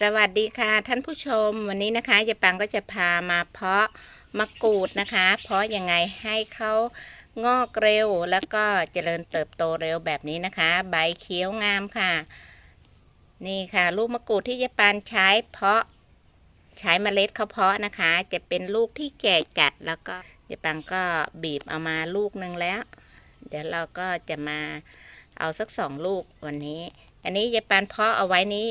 สวัสดีค่ะท่านผู้ชมวันนี้นะคะยายปังก็จะพามาเพาะมะกรูดนะคะ เพาะยังไงให้เขางอกเร็วแล้วก็เจริญเติบโตเร็วแบบนี้นะคะ ใบเขียวงามค่ะ นี่ค่ะลูกมะกรูดที่ยายปันใช้เพาะใช้เมล็ดเขาเพาะนะคะ จะเป็นลูกที่แก่จัดแล้วก็ยายปังก็บีบเอามาลูกหนึ่งแล้ว เดี๋ยวเราก็จะมาเอาสักสองลูกวันนี้ อันนี้ยายปันเพาะเอาไว้นี้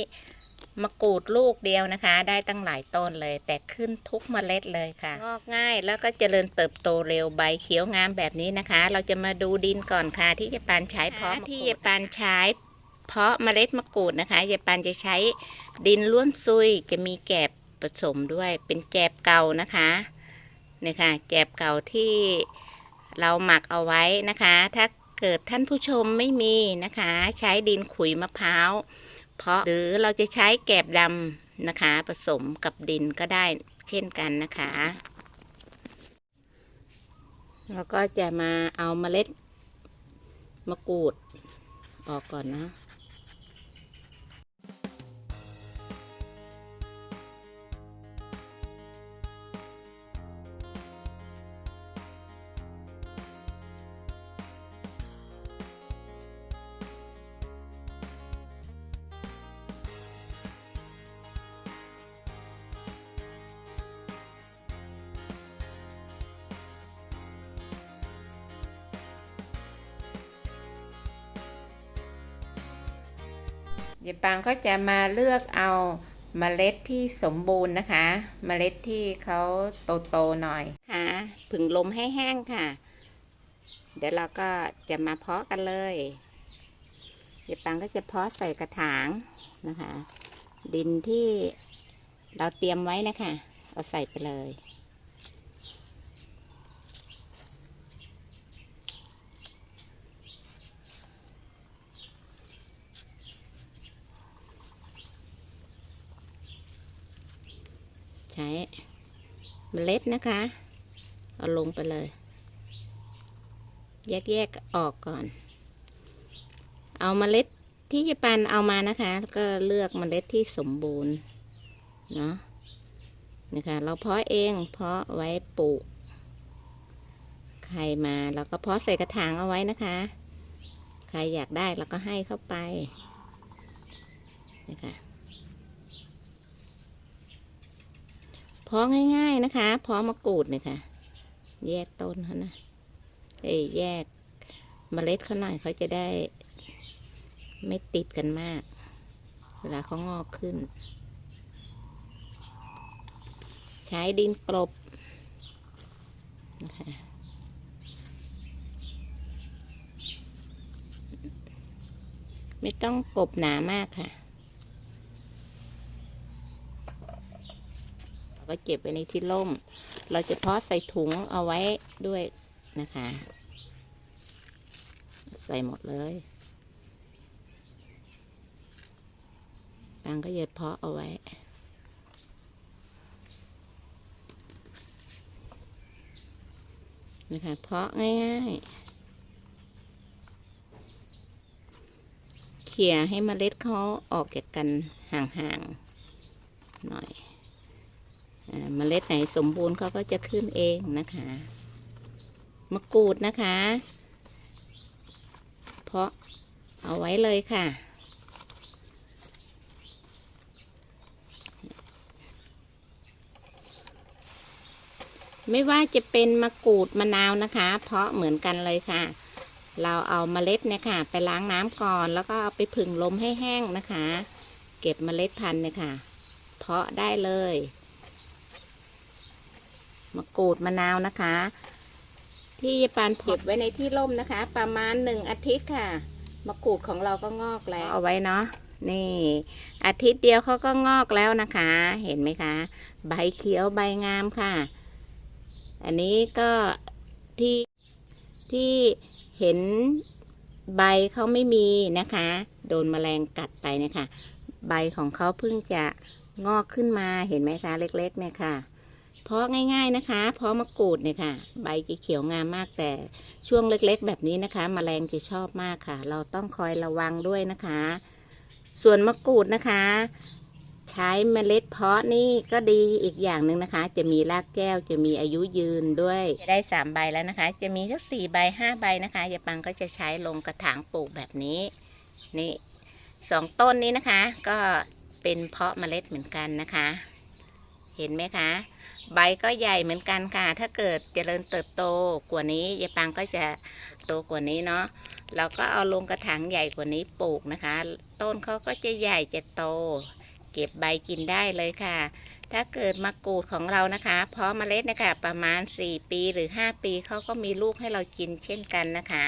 มะกรูดลูกเดียวนะคะ ได้ตั้งหลายต้นเลย แต่ขึ้นทุกเมล็ดเลยค่ะงอกง่ายแล้วก็เจริญเติบโตเร็วใบเขียวงามแบบนี้นะคะ เราจะมาดูดินก่อนค่ะ ที่ยายปานใช้เพาะที่ยายปานใช้เพาะเมล็ดมะกรูดนะคะยายปานจะใช้ดินล้วนซุยจะมีแกบผสมด้วย เป็นแกบเก่านะคะเนี่ยค่ะแกบเก่าที่เราหมักเอาไว้นะคะ ถ้าเกิดท่านผู้ชมไม่มีนะคะ ใช้ดินขุยมะพร้าว เพราะหรือเราจะใช้แกบดำนะคะ ผสมกับดินก็ได้เช่นกันนะคะแล้วก็จะมาเอาเมล็ดมะกรูดออกก่อนนะ ยายปางก็จะมาเลือกเอาเมล็ดที่สมบูรณ์นะคะ เมล็ดที่เขาโตๆหน่อยค่ะผึ่งลมให้แห้งค่ะ เดี๋ยวเราก็จะมาเพาะกันเลยยายปางก็จะเพาะใส่กระถางนะคะ ดินที่เราเตรียมไว้นะคะ เอาใส่ไปเลย ใช้ เมล็ดนะคะ เอาลงไปเลย แยกๆออกก่อน เอาเมล็ดที่จะปันเอามานะคะ แล้วก็เลือกเมล็ดที่สมบูรณ์เนาะนะคะเราเพาะเองเพาะไว้ปลูกใครมาเราก็เพาะใส่กระถางเอาไว้นะคะ ใครอยากได้เราก็ให้เข้าไปนะคะ พาะง่ายๆนะคะเพาะมะกรูดเนี่ยค่ะ แยกต้นเขานะเอ้ยแยกเมล็ดเขาหน่อยเขาจะได้ ไม่ติดกันมาก เวลาเขางอกขึ้น ใช้ดินกลบนะคะไม่ต้องกบหนามากค่ะ เรา ก็เก็บไว้ในที่ร่ม เราจะเพาะใส่ถุงเอาไว้ด้วยนะคะ ใส่หมดเลยบางก็จะเพาะเอาไว้นะคะเพาะง่ายๆ เขี่ยให้เมล็ดเขาออกจากกันห่างๆ หน่อย เมล็ดไหนสมบูรณ์เขาก็จะขึ้นเองนะคะ มะกรูดนะคะ เพาะเอาไว้เลยค่ะ ไม่ว่าจะเป็นมะกรูดมะนาวนะคะ เพาะเหมือนกันเลยค่ะ เราเอาเมล็ดเนี่ยค่ะ ไปล้างน้ำก่อน แล้วก็เอาไปผึ่งลมให้แห้งนะคะ เก็บเมล็ดพันธุ์เนี่ยค่ะ เพาะได้เลย มะกรูดมะนาวนะคะ ที่ยายปานเก็บไว้ในที่ร่มนะคะ ประมาณหนึ่งอาทิตย์ค่ะ มะกรูดของเราก็งอกแล้วเอาไว้เนาะนี่ อาทิตย์เดียวเขาก็งอกแล้วนะคะ เห็นไหมคะ ใบเขียวใบงามค่ะ อันนี้ก็ที่ที่เห็นใบเขาไม่มีนะคะ โดนแมลงกัดไปเนี่ยค่ะใบของเขาเพิ่งจะงอกขึ้นมาเห็นไหมคะ เล็กๆเนี่ยค่ะ เพาะง่าย ๆนะคะ เพาะมะกรูดเนี่ยค่ะ ใบเขียวงามมากแต่ช่วงเล็กๆ แบบนี้นะคะแมลงจะชอบมากค่ะ เราต้องคอยระวังด้วยนะคะ ส่วนมะกรูดนะคะ ใช้เมล็ดเพาะนี่ก็ดีอีกอย่างหนึ่งนะคะ จะมีรากแก้วจะมีอายุยืนด้วย จะได้สามใบแล้วนะคะ จะมีสักสี่ใบห้าใบนะคะยายปังก็จะใช้ลงกระถางปลูกแบบนี้นี่สองต้นนี้นะคะ ก็เป็นเพาะเมล็ดเหมือนกันนะคะ เห็นไหมคะ ใบก็ใหญ่เหมือนกันค่ะ ถ้าเกิดเจริญเติบโตกว่านี้ยายปังก็จะโตกว่านี้เนาะเราก็เอาลงกระถางใหญ่กว่านี้ปลูกนะคะ ต้นเขาก็จะใหญ่จะโต เก็บใบกินได้เลยค่ะ ถ้าเกิดมะกรูดของเรานะคะเพาะเมล็ดนะคะ ประมาณ 4 ปีหรือ 5 ปีเขาก็มีลูกให้เรากินเช่นกันนะคะ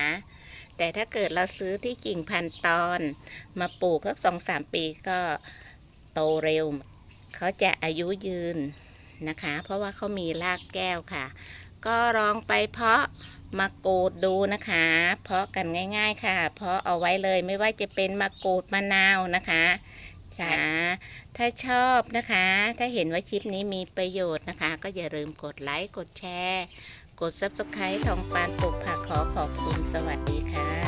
แต่ถ้าเกิดเราซื้อที่กิ่งพันตอน มาปลูกสักสองสามปีก็โตเร็วเขาจะอายุยืน นะคะ เพราะว่าเขามีรากแก้วค่ะ ก็ลองไปเพาะมะกรูดดูนะคะ เพาะกันง่าย ๆ ค่ะ เพาะเอาไว้เลยไม่ว่าจะเป็นมะกรูดมะนาวนะคะจ้าถ้าชอบนะคะ ถ้าเห็นว่าคลิปนี้มีประโยชน์นะคะ ก็อย่าลืมกดไลค์ กดแชร์ กด subscribe ทองปานปลูกผักขอขอบคุณสวัสดีค่ะ